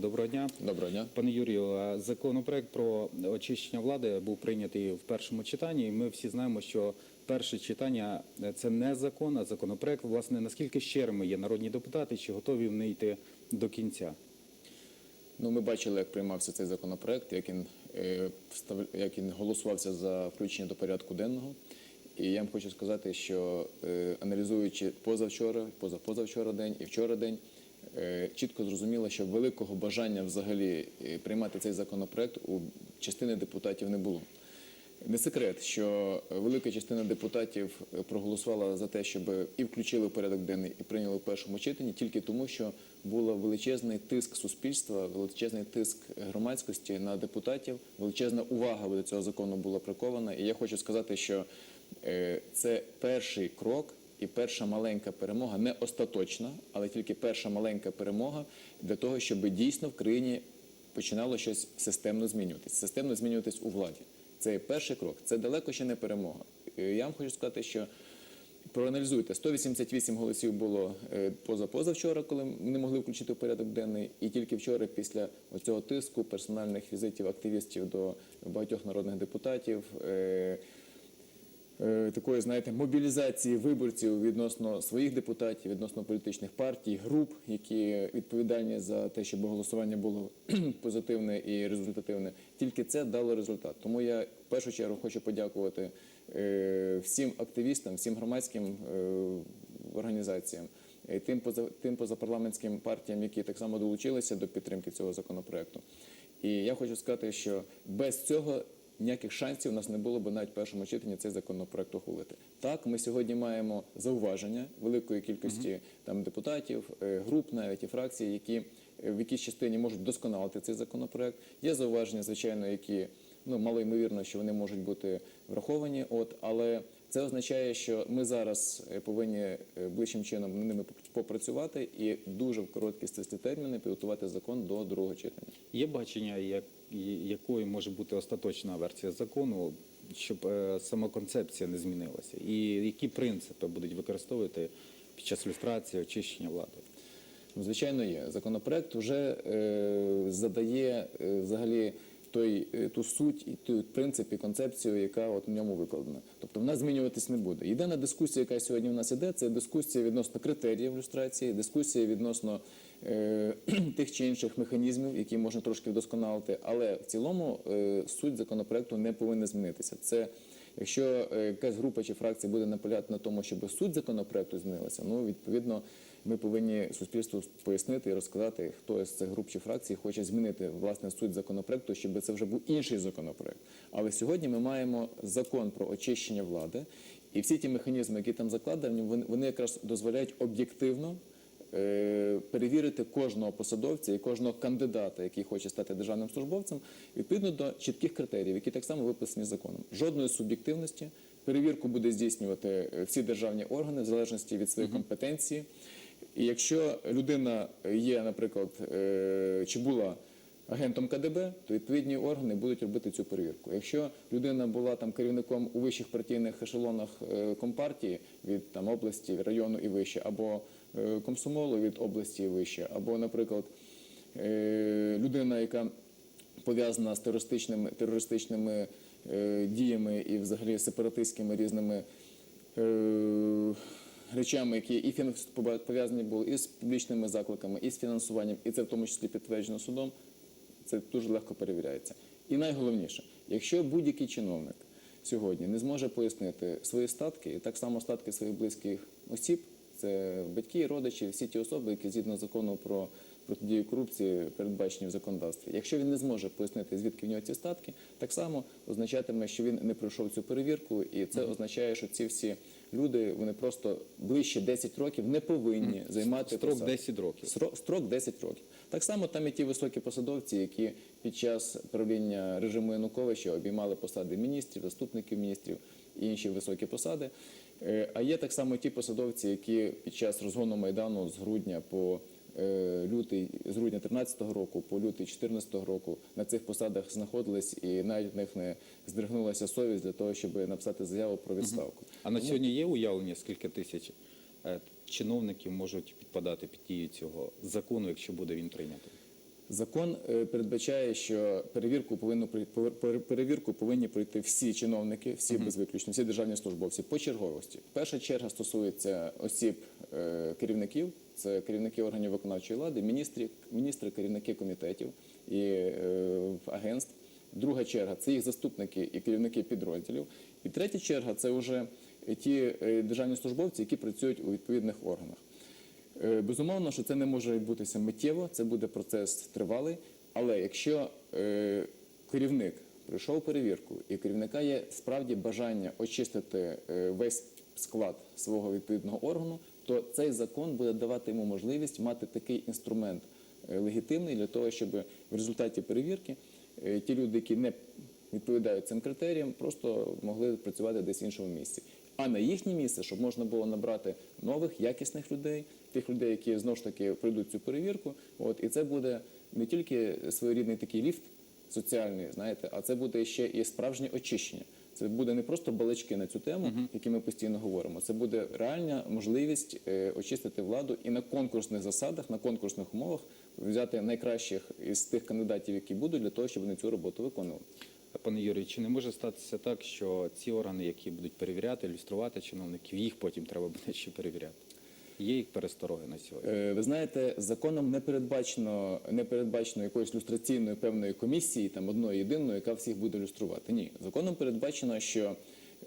Доброго дня. Доброго дня. Пане Юрію, законопроект про очищення влади був прийнятий в першому читанні. І ми всі знаємо, що перше читання е, це не закон, а законопроект. Власне, наскільки щирими є народні депутати, чи готові вони йти до кінця? Ну, ми бачили, як приймався цей законопроект, як він, е, встав- як він голосувався за включення до порядку денного. І я вам хочу сказати, що е, аналізуючи позавчора, позапозавчора день і вчора день, чітко зрозуміло, що великого бажання взагалі е, приймати цей законопроект у частини депутатів не було. Не секрет, що велика частина депутатів е, проголосувала за те, щоб і включили в порядок денний, і прийняли в першому читанні, тільки тому, що був величезний тиск суспільства, величезний тиск громадськості на депутатів, величезна увага до цього закону була прикована. І я хочу сказати, що е, це перший крок. І перша маленька перемога, не остаточна, але тільки перша маленька перемога для того, щоб дійсно в країні починало щось системно змінюватись, системно змінюватись у владі. Це перший крок. Це далеко ще не перемога. Е, Я вам хочу сказати, що проаналізуйте, 188 голосів було е, поза-позавчора, коли не могли включити в порядок денний, і тільки вчора, після цього тиску, персональних візитів активістів до багатьох народних депутатів. Е, Такої, знаєте, мобілізації виборців відносно своїх депутатів, відносно політичних партій, груп, які відповідальні за те, щоб голосування було позитивне і результативне. Тільки це дало результат. Тому я в першу чергу хочу подякувати е, всім активістам, всім громадським е, організаціям, тим поза тим позапарламентським партіям, які так само долучилися до підтримки цього законопроекту. І я хочу сказати, що без цього ніяких шансів у нас не було б навіть в першому читанні цей законопроект ухвалити. Так, ми сьогодні маємо зауваження великої кількості там депутатів, е, груп, навіть і фракцій, які е, в якійсь частині можуть досконалити цей законопроект. Є зауваження, звичайно, які ну мало ймовірно, що вони можуть бути враховані. От але це означає, що ми зараз е, повинні ближчим чином ними попрацювати і дуже в короткі стислі терміни підготувати закон до другого читання. Є бачення, як, якою може бути остаточна версія закону, щоб е, сама концепція не змінилася? І які принципи будуть використовувати під час люстрації, очищення влади? Ну, Звичайно, є. Законопроект вже е, задає е, взагалі той, ту суть і ту принцип і концепцію, яка от в ньому викладена. Тобто вона змінюватись не буде. Єдина дискусія, яка сьогодні в нас іде, це дискусія відносно критеріїв люстрації, дискусія відносно тих чи інших механізмів, які можна трошки вдосконалити. Але в цілому е, суть законопроекту не повинна змінитися. Це Якщо е, якась група чи фракція буде наполягати на тому, щоб суть законопроекту змінилася, ну відповідно ми повинні суспільству пояснити і розказати, хто з цих груп чи фракцій хоче змінити власне суть законопроекту, щоб це вже був інший законопроект. Але сьогодні ми маємо закон про очищення влади, і всі ті механізми, які там закладені, вони- якраз дозволяють об'єктивно е, перевірити кожного посадовця і кожного кандидата, який хоче стати державним службовцем, відповідно до чітких критеріїв, які так само виписані законом. Жодної суб'єктивності. Перевірку буде здійснювати е, всі державні органи в залежності від своєї компетенції. І якщо людина є, наприклад, е, чи була агентом КДБ, то відповідні органи будуть робити цю перевірку. Якщо людина була там керівником у вищих партійних ешелонах е, компартії від там області, району і вище, або е, комсомолу від області вище, або, наприклад, е, людина, яка пов'язана з терористичними, терористичними е, діями і взагалі сепаратистськими різними е, речами, які і пов'язані були і з публічними закликами, і з фінансуванням, і це в тому числі підтверджено судом, це дуже легко перевіряється. І найголовніше, якщо будь-який чиновник сьогодні не зможе пояснити свої статки, і так само статки своїх близьких осіб, це батьки, родичі, всі ті особи, які згідно закону про протидію корупції передбачені в законодавстві. Якщо він не зможе пояснити, звідки в нього ці статки, так само означатиме, що він не пройшов цю перевірку, і це означає, що ці всі люди вони просто ближче 10 років не повинні займати Строк посади. 10 років. Строк, строк 10 років. Так само там і ті високі посадовці, які під час правління режиму Януковича обіймали посади міністрів, заступників міністрів і інші високі посади. Е, А є так само ті посадовці, які під час розгону майдану з грудня по е, лютий, з грудня 2013 року по лютий 2014 року на цих посадах знаходились, і навіть в них не здригнулася совість для того, щоб написати заяву про відставку. А на сьогодні є уявлення, скільки тисяч е, чиновників можуть підпадати під дію цього закону, якщо буде він прийнятий? Закон е, передбачає, що перевірку повинно перевірку повинні пройти всі чиновники, всі без виключення, всі державні службовці по черговості. Перша черга стосується осіб е, керівників, це керівники органів виконавчої влади, міністри, міністри, керівники комітетів і е, агентств. Друга черга це їх заступники і керівники підрозділів. І третя черга це вже ті е, державні службовці, які працюють у відповідних органах. Е, Безумовно, що це не може відбутися миттєво, це буде процес тривалий. Але якщо е, керівник пройшов перевірку, і керівника є справді бажання очистити е, весь склад свого відповідного органу, то цей закон буде давати йому можливість мати такий інструмент легітимний для того, щоб в результаті перевірки ті люди, які не відповідають цим критеріям, просто могли працювати десь в іншому місці. А на їхнє місце, щоб можна було набрати нових якісних людей, тих людей, які знову ж таки пройдуть цю перевірку. От і це буде не тільки своєрідний такий ліфт соціальний, знаєте, а це буде ще і справжнє очищення. Це буде не просто балачки на цю тему, які ми постійно говоримо. Це буде реальна можливість е, очистити владу і на конкурсних засадах, на конкурсних умовах взяти найкращих із тих кандидатів, які будуть, для того, щоб вони цю роботу виконували. Пане Юрію, чи не може статися так, що ці органи, які будуть перевіряти, ілюструвати чиновників, їх потім треба буде ще перевіряти? Є їх перестороги на сьогодні? Е, Ви знаєте, законом не передбачено не передбачено якоїсь люстраційної певної комісії, там одної єдиної, яка всіх буде люструвати. Ні, законом передбачено, що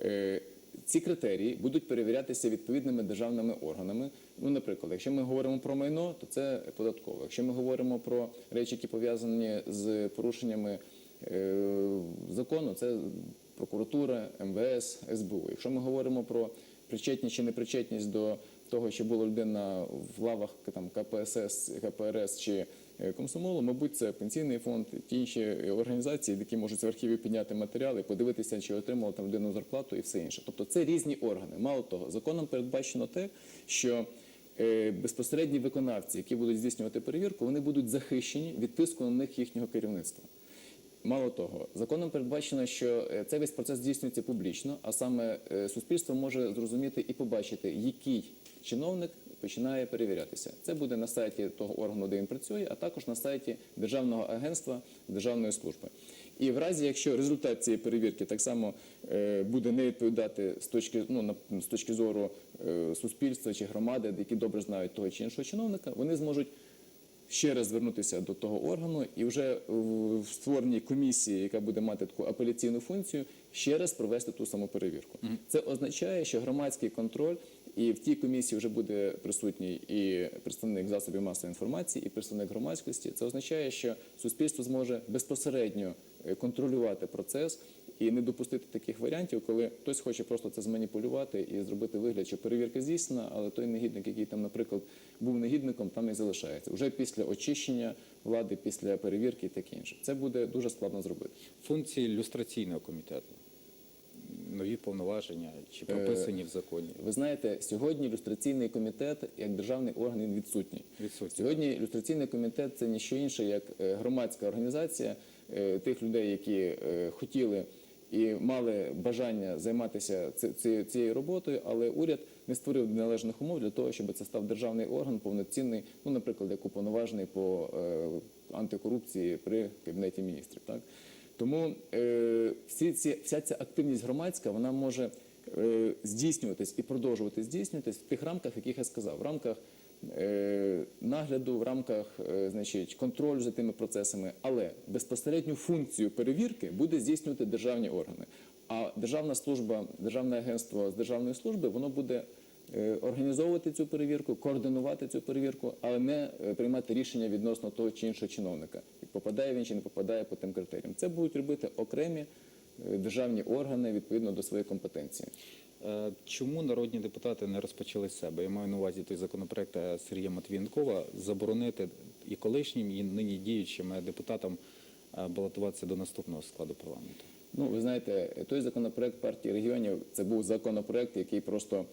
е, ці критерії будуть перевірятися відповідними державними органами. Ну, наприклад, якщо ми говоримо про майно, то це податково. Якщо ми говоримо про речі, які пов'язані з порушеннями е, закону, це прокуратура, МВС, СБУ. Якщо ми говоримо про причетність чи непричетність до того, що була людина в лавах там, КПСС, КПРС чи е, комсомолу, мабуть, це пенсійний фонд, ті інші організації, які можуть в архіві підняти матеріали, подивитися, чи отримала там людину зарплату і все інше. Тобто це різні органи. Мало того, законом передбачено те, що е, безпосередні виконавці, які будуть здійснювати перевірку, вони будуть захищені від тиску на них їхнього керівництва. Мало того, законом передбачено, що е, цей весь процес здійснюється публічно, а саме е, суспільство може зрозуміти і побачити, який чиновник починає перевірятися. Це буде на сайті того органу, де він працює, а також на сайті Державного агентства Державної служби. І в разі, якщо результат цієї перевірки так само е, буде не відповідати з точки, ну, з точки зору суспільства чи громади, які добре знають того чи іншого чиновника, вони зможуть ще раз звернутися до того органу і вже в створеній комісії, яка буде мати таку апеляційну функцію, ще раз провести ту саму перевірку. Це означає, що громадський контроль і в тій комісії вже буде присутній і представник засобів масової інформації, і представник громадськості. Це означає, що суспільство зможе безпосередньо е, контролювати процес. І не допустити таких варіантів, коли хтось хоче просто це зманіпулювати і зробити вигляд, що перевірка здійснена, але той негідник, який там, наприклад, був негідником, там і залишається. Вже після очищення влади, після перевірки і таке інше. Це буде дуже складно зробити. Функції люстраційного комітету, нові повноваження чи прописані в законі? Ви знаєте, сьогодні люстраційний комітет як державний орган він відсутній. Відсутній. Сьогодні люстраційний комітет це ніщо інше, як е, громадська організація е, тих людей, які е, хотіли і мали бажання займатися ці- ці- цією роботою, але уряд не створив належних умов для того, щоб це став державний орган повноцінний, ну, наприклад, як уповноважений по е, антикорупції при кабінеті міністрів. Так тому е, всі ці вся ця активність громадська вона може е, здійснюватись і продовжувати здійснюватись в тих рамках, яких я сказав, в рамках нагляду, в рамках е, значить, контролю за тими процесами, але безпосередню функцію перевірки буде здійснювати державні органи. А державна служба, державне агентство з державної служби, воно буде е, організовувати цю перевірку, координувати цю перевірку, але не е, приймати рішення відносно того чи іншого чиновника, попадає він чи не попадає по тим критеріям. Це будуть робити окремі е, державні органи відповідно до своєї компетенції. Е, Чому народні депутати не розпочали себе? Я маю на увазі той законопроект е, Сергія Матвієнкова заборонити і колишнім, і нині діючим е, депутатам балотуватися до наступного складу парламенту. Ну, ви знаєте, той законопроект партії регіонів це був законопроект, який просто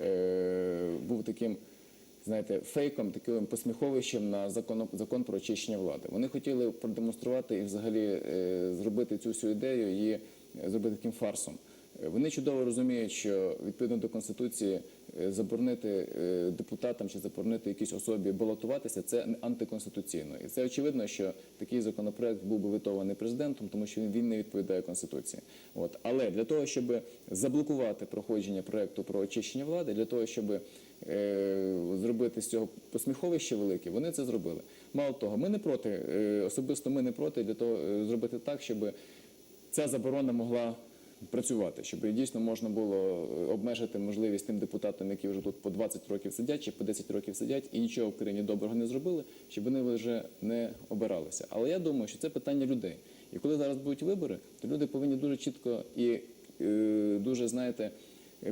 е, був таким, знаєте, фейком, таким посміховищем на закон, закон про очищення влади. Вони хотіли продемонструвати і взагалі е, зробити цю всю ідею і зробити таким фарсом. Вони чудово розуміють, що відповідно до конституції е, заборонити е, депутатам чи заборонити якійсь особі балотуватися, це антиконституційно. І це очевидно, що такий законопроект був би витований президентом, тому що він, не відповідає конституції. От але для того, щоб заблокувати проходження проекту про очищення влади, для того, щоб е, зробити з цього посміховище велике, вони це зробили. Мало того, ми не проти, особисто ми не проти для того зробити так, щоб ця заборона могла працювати, щоб дійсно можна було е, обмежити можливість тим депутатам, які вже тут по 20 років сидять чи по 10 років сидять і нічого в країні доброго не зробили, щоб вони вже не обиралися. Але я думаю, що це питання людей. І коли зараз будуть вибори, то люди повинні дуже чітко і е, дуже, знаєте,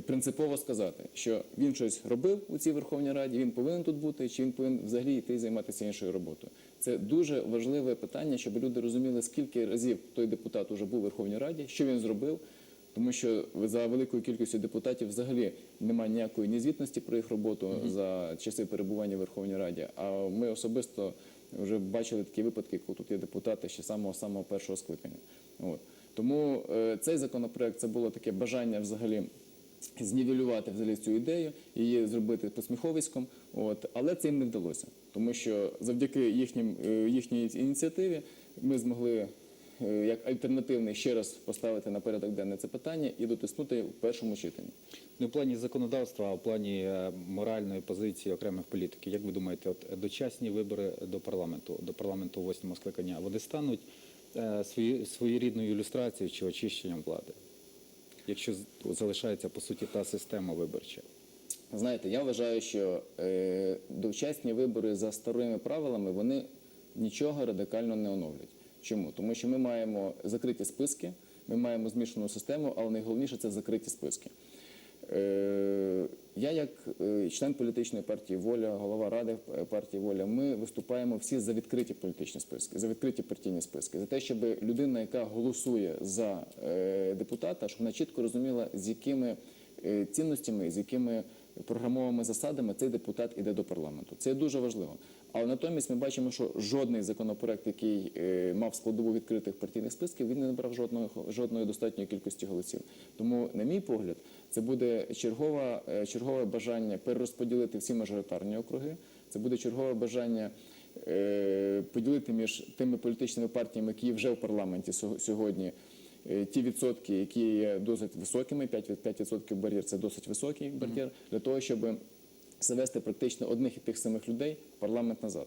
принципово сказати, що він щось робив у цій Верховній Раді, він повинен тут бути, чи він повинен взагалі йти займатися іншою роботою. Це дуже важливе питання, щоб люди розуміли, скільки разів той депутат уже був у Верховній Раді, що він зробив. Тому що за великою кількістю депутатів взагалі немає ніякої ні звітності про їх роботу за часи перебування в Верховній Раді. А ми особисто вже бачили такі випадки, коли тут є депутати ще самого самого першого скликання. От тому е, цей законопроект це було таке бажання взагалі. Знівелювати взагалі цю ідею, її зробити посміховиськом, от але це їм не вдалося, тому що завдяки їхнім е, їхній ініціативі ми змогли як альтернативний ще раз поставити на порядок денний це питання і дотиснути в першому читанні. Не в плані законодавства, а в плані е, моральної позиції окремих політиків. Як ви думаєте, от дочасні вибори до парламенту, до парламенту восьмого скликання, вони стануть е, свої, своєрідною ілюстрацією чи очищенням влади, якщо залишається по суті та система виборча? Знаєте, я вважаю, що е, дочасні вибори за старими правилами вони нічого радикально не оновлять. Чому? Тому що ми маємо закриті списки, ми маємо змішану систему, але найголовніше це закриті списки. Е, я, як е, член політичної партії Воля, голова ради партії Воля, ми виступаємо всі за відкриті політичні списки, за відкриті партійні списки, за те, щоб людина, яка голосує за е, депутата, щоб вона чітко розуміла, з якими цінностями, з якими програмовими засадами цей депутат іде до парламенту. Це дуже важливо. Але натомість ми бачимо, що жодний законопроект, який е, мав складову відкритих партійних списків, він не набрав жодної жодної достатньої кількості голосів. Тому, на мій погляд, це буде чергова, е, чергове бажання перерозподілити всі мажоритарні округи. Це буде чергове бажання е, поділити між тими політичними партіями, які вже в парламенті сьо- сьогодні. Е, Ті відсотки, які є досить високими, 5%, 5% бар'єр це досить високий бар'єр, для того, щоб завести практично одних і тих самих людей в парламент назад.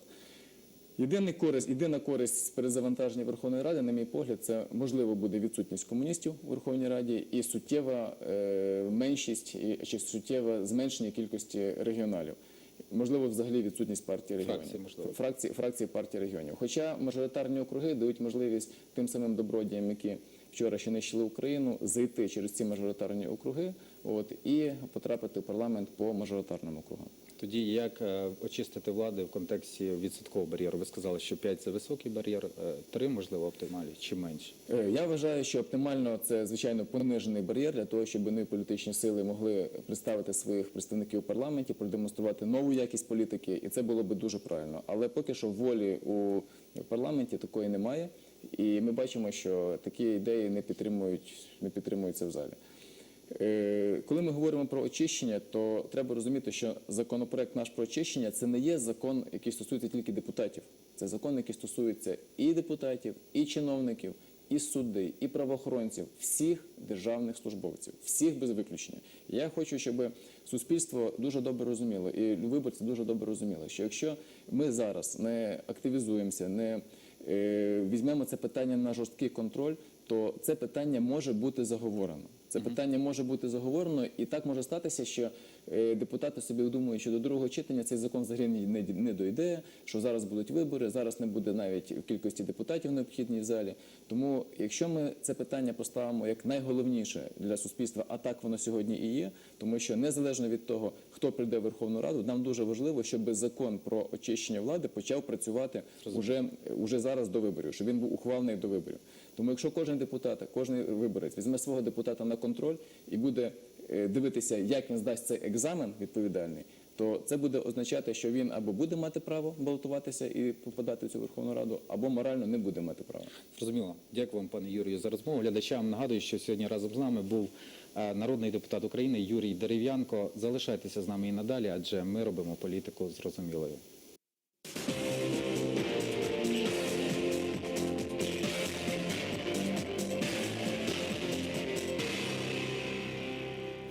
Єдиний користь, єдина користь перезавантаження Верховної Ради, на мій погляд, це можливо буде відсутність комуністів у Верховній Раді і суттєва е, меншість і, чи суттєве зменшення кількості регіоналів. Можливо, взагалі відсутність партії регіонів. Фракції. Фракції, фракції партії регіонів. Хоча мажоритарні округи дають можливість тим самим добродіям, які вчора ще нищили Україну, зайти через ці мажоритарні округи от, і потрапити в парламент по мажоритарним округам. Тоді як е, очистити влади в контексті відсоткового бар'єру? Ви сказали, що 5 – це високий бар'єр, 3, можливо, оптимальний, чи менше? Е, Я вважаю, що оптимально це звичайно понижений бар'єр для того, щоб нові політичні сили могли представити своїх представників у парламенті, продемонструвати нову якість політики, і це було би дуже правильно. Але поки що волі у парламенті такої немає, і ми бачимо, що такі ідеї не підтримують, не підтримуються в залі. Е, Коли ми говоримо про очищення, то треба розуміти, що законопроект наш про очищення це не є закон, який стосується тільки депутатів. Це закон, який стосується і депутатів, і чиновників, і суддей, і правоохоронців, всіх державних службовців, всіх без виключення. Я хочу, щоб суспільство дуже добре розуміло, і виборці дуже добре розуміли, що якщо ми зараз не активізуємося, не візьмемо це питання на жорсткий контроль, то це питання може бути заговорено. Це питання може бути заговорено, і так може статися, що е, депутати собі думають, що до другого читання цей закон взагалі не, не, дойде, що зараз будуть вибори, зараз не буде навіть кількості депутатів необхідній в залі. Тому, якщо ми це питання поставимо як найголовніше для суспільства, а так воно сьогодні і є, тому що незалежно від того, хто прийде в Верховну Раду, нам дуже важливо, щоб закон про очищення влади почав працювати уже, уже зараз до виборів, щоб він був ухвалений до виборів. Тому якщо кожен депутат, кожен виборець візьме свого депутата на контроль і буде е, дивитися, як він здасть цей екзамен відповідальний, то це буде означати, що він або буде мати право балотуватися і попадати в цю Верховну Раду, або морально не буде мати права. Зрозуміло. Дякую вам, пане Юрію, за розмову. Глядачам нагадую, що сьогодні разом з нами був е, народний депутат України Юрій Дерев'янко. Залишайтеся з нами і надалі, адже ми робимо політику зрозумілою.